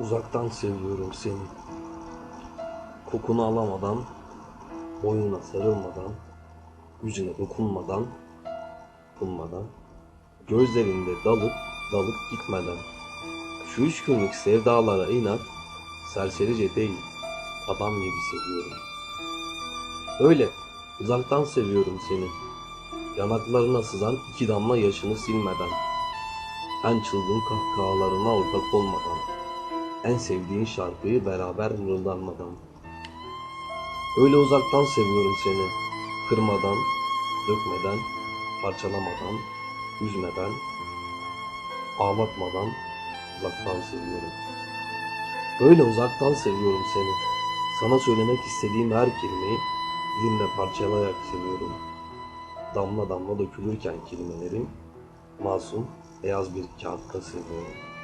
Uzaktan seviyorum seni. Kokunu alamadan, boynuna sarılmadan, yüzüne dokunmadan, dokunmadan, gözlerinde dalıp dalıp gitmeden. Şu üç günlük sevdalara inat, serserice değil, adam gibi seviyorum. Öyle, uzaktan seviyorum seni. Yanaklarına sızan iki damla yaşını silmeden. En çılgın kahkahalarına ortak olmadan. En sevdiğin şarkıyı beraber mırıldanmadan. Öyle uzaktan seviyorum seni. Kırmadan, dökmeden, parçalamadan, üzmeden, ağlatmadan uzaktan seviyorum. Böyle uzaktan seviyorum seni. Sana söylemek istediğim her kelimeyi dilimde parçalayarak seviyorum. Damla damla dökülürken kelimelerim masum beyaz bir kağıtta seviyorum.